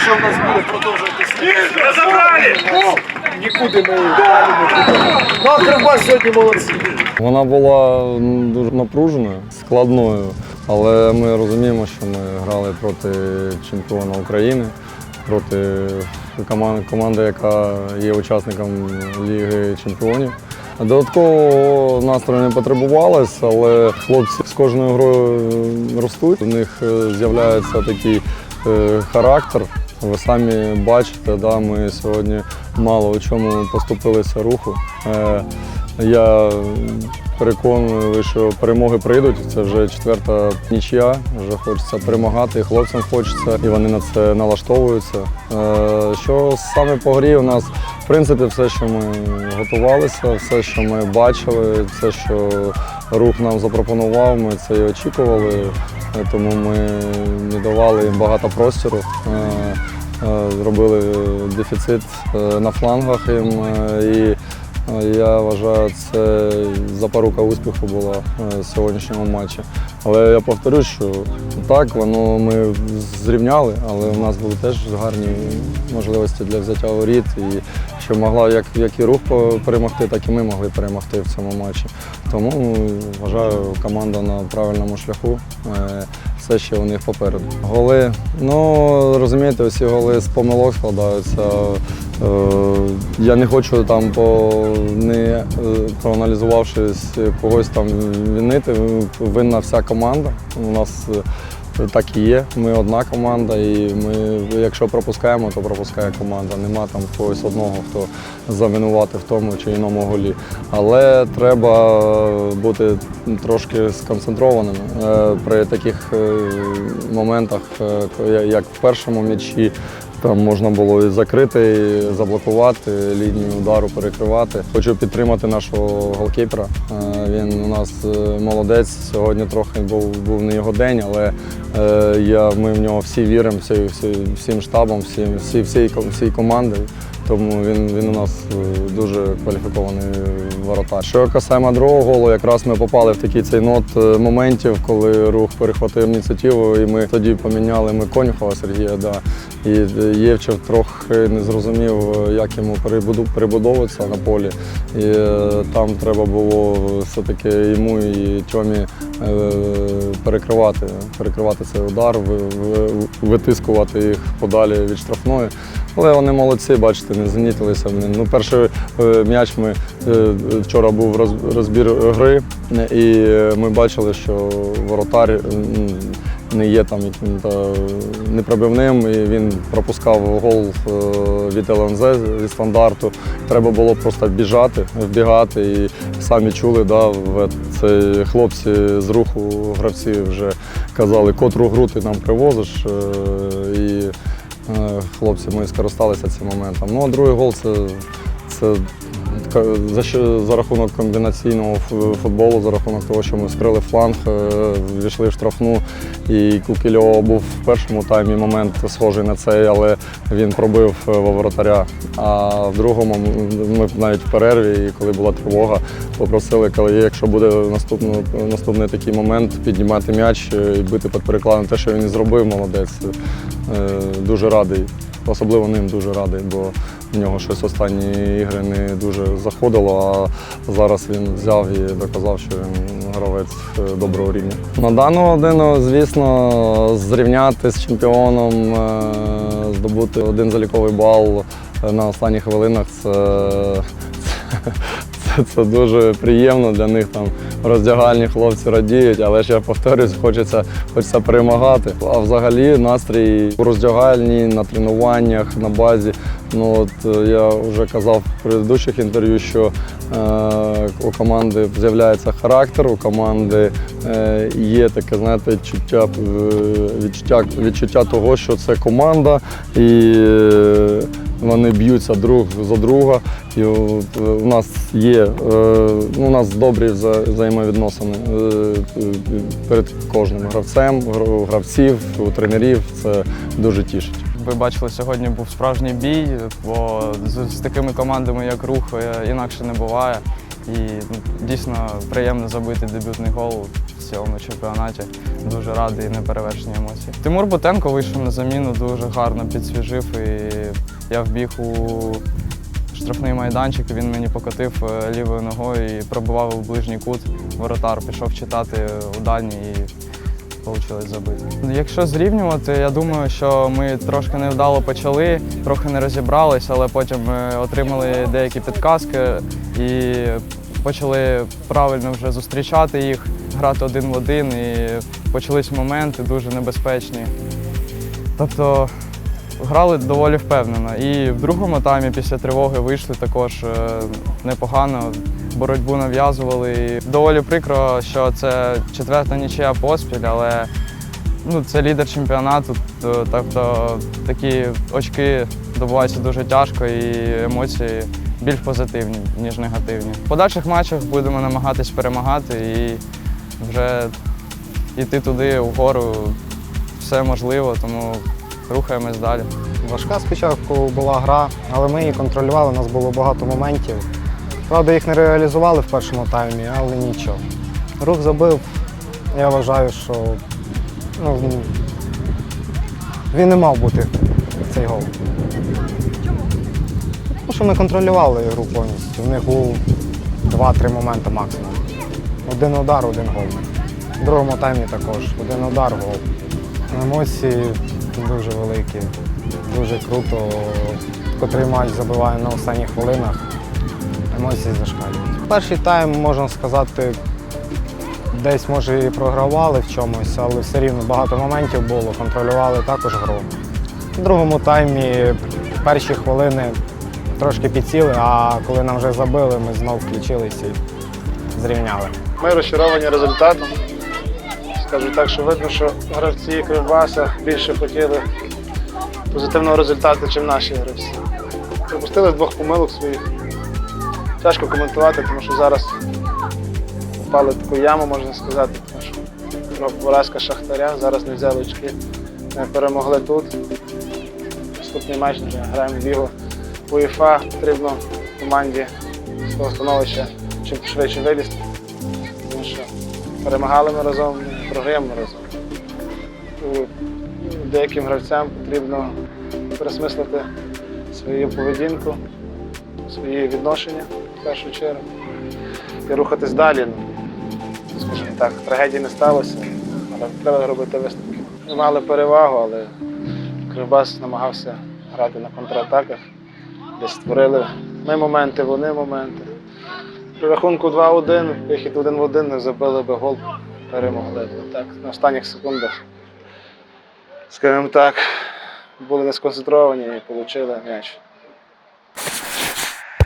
Якщо в нас буде продовжуватися, Разобрали! нікуди ми далі не підемо. Ну, а Кривбас сьогодні молодці. Вона була дуже напруженою, складною, але ми розуміємо, що ми грали проти чемпіона України, проти команди, команди, яка є учасником Ліги Чемпіонів. Додаткового настрою не потребувалось, але хлопці з кожною грою ростуть. У них е, з'являється такий е, характер. Ви самі бачите, да, ми сьогодні мало у чому поступилися руху. Е, я переконаний, що перемоги прийдуть. Це вже четверта нічия. Вже хочеться перемагати, і хлопцям хочеться, і вони на це налаштовуються. Е, Що саме по грі у нас, в принципі, все, що ми готувалися, все, що ми бачили, все, що рух нам запропонував, ми це і очікували. Тому ми не давали їм багато простору. Е, е, Зробили дефіцит е, на флангах їм і Я вважаю, це запорука успіху була е, в сьогоднішньому матчі. Але я повторю, що так, воно ми зрівняли, але у нас були теж гарні можливості для взяття воріт. І що могла як, як і рух перемогти, так і ми могли перемогти в цьому матчі. Тому вважаю, команда на правильному шляху. Е, Все ще у них попереду. Голи, ну розумієте, усі голи з помилок складаються. Е, Я не хочу там по не е, проаналізувавшись когось там винити. Винна вся команда. У нас е, так і є. Ми одна команда, і ми, якщо пропускаємо, то пропускає команда. Нема там когось одного, хто завинувати в тому чи іному голі. Але треба бути трошки сконцентрованим при таких моментах, як в першому м'ячі. Там можна було і закрити, і заблокувати, лінію удару перекривати. Хочу підтримати нашого голкіпера. Е, Він у нас е, молодець. Сьогодні трохи був, був не його день, але е, я, ми в нього всі віримо, всі, всі, всім штабом, всім, всі, всій, всій команди. Тому він, він у нас е, дуже кваліфікований воротар. Що касаємо другого голу, якраз ми попали в такий цей нот е, моментів, коли рух перехватив ініціативу, і ми тоді поміняли ми Конюхова Сергія. Да. І е, Євчев трохи не зрозумів, як йому перебудовуватися на полі. І там треба було все-таки йому і Тьомі перекривати, перекривати цей удар, ви- ви- витискувати їх подалі від штрафної. Але вони молодці, бачите, не занітилися. Ну, перший е, м'яч ми е, вчора був розбір гри, і е, ми бачили, що воротар не є там непробивним, і він пропускав гол від ЛНЗ зі стандарту. Треба було просто біжати, вбігати. І самі чули, да, в- це хлопці з руху гравці вже казали, котру гру ти нам привозиш. І Хлопці ми скористалися цим моментом. Ну а другий гол це, це за, що- за рахунок комбінаційного футболу, за рахунок того, що ми скрили фланг, е, війшли в штрафну. І Кукільова був в першому таймі момент схожий на цей, але він пробив е, во воротаря. А в другому ми навіть в перерві, і коли була тривога, попросили, коли якщо буде наступний, наступний такий момент, піднімати м'яч е, і бити під перекладом. Те, що він і зробив, молодець. Дуже радий. Особливо ним дуже радий, бо в нього щось останні ігри не дуже заходило, а зараз він взяв і доказав, що він гравець е, доброго рівня. На дану годину, звісно, зрівняти з чемпіоном, е, здобути один заліковий бал на останніх хвилинах це, це, дуже приємно для них там роздягальні хлопці радіють, але ж я повторюсь, хочеться, хочеться перемагати. А взагалі настрій у роздягальні, на тренуваннях, на базі. Ну от е, я вже казав в предыдущих інтерв'ю, що е, у команди з'являється характер, у команди е, є таке, знаєте, відчуття, е, відчуття, відчуття того, що це команда, і е, вони б'ються друг за друга. І е, у нас є е, ну, у нас добрі вза- взаємовідносини е, перед кожним гравцем, гравців, тренерів. Це дуже тішить. Ви бачили, сьогодні був справжній бій, бо з, такими командами, як рух, інакше не буває. І ну, дійсно приємно забити дебютний гол в цьому чемпіонаті. Дуже радий і неперевершені емоції. Тимур Бутенко вийшов на заміну, дуже гарно підсвіжив. І я вбіг у штрафний майданчик, він мені покотив е, лівою ногою і пробивав у ближній кут. Воротар пішов читати у дальній і вийшло забити. Якщо зрівнювати, я думаю, що ми трошки невдало почали, трохи не розібрались, але потім ми отримали деякі підказки і почали правильно вже зустрічати їх, грати один в один, і почались моменти дуже небезпечні. Тобто грали доволі впевнено. І в другому таймі після тривоги вийшли також е, непогано, боротьбу нав'язували. Доволі прикро, що це четверта нічия поспіль, але ну, це лідер чемпіонату, тобто такі очки добуваються дуже тяжко і емоції більш позитивні, ніж негативні. В подальших матчах будемо намагатись перемагати і вже йти туди вгору. Все можливо, тому рухаємось далі. Важка спочатку була гра, але ми її контролювали, у нас було багато моментів. Правда, їх не реалізували в першому таймі, але нічого. Рух забив, я вважаю, що ну, він не мав бути цей гол. Тому що ми контролювали гру повністю. У них був 2-3 моменти максимум. Один удар, один гол. В другому таймі також. Один удар, гол. Емоції дуже великі, дуже круто. Котрий матч забиває на останніх хвилинах. Емоції зашкалюють. Перший тайм, можна сказати, десь може і програвали в чомусь, але все рівно багато моментів було, контролювали також гру. В другому таймі перші хвилини трошки підсіли, а коли нам вже забили, ми знов включилися і зрівняли. Ми розчаровані результатом. Скажу так, що видно, що гравці Кривбаса більше хотіли позитивного результату, ніж наші гравці. Припустили двох помилок своїх. Тяжко коментувати, тому що зараз впали в таку яму, можна сказати, тому що поразка Шахтаря, зараз не взяли очки, не перемогли тут. Наступний матч граємо в Лігу УЄФА, потрібно команді з того становища чим швидше вилізти. Тому що перемагали ми разом, програємо разом. Деяким гравцям потрібно пересмислити свою поведінку, свої відношення в першу чергу і рухатись далі. Ну, Скажімо так, трагедії не сталося, але треба робити висновки. Ми мали перевагу, але Кривбас намагався грати на контратаках, десь створили ми моменти, вони моменти. При рахунку 2-1, вихід один в один, не забили би гол, перемогли. Так, на останніх секундах, скажімо так, були не сконцентровані і отримали м'яч.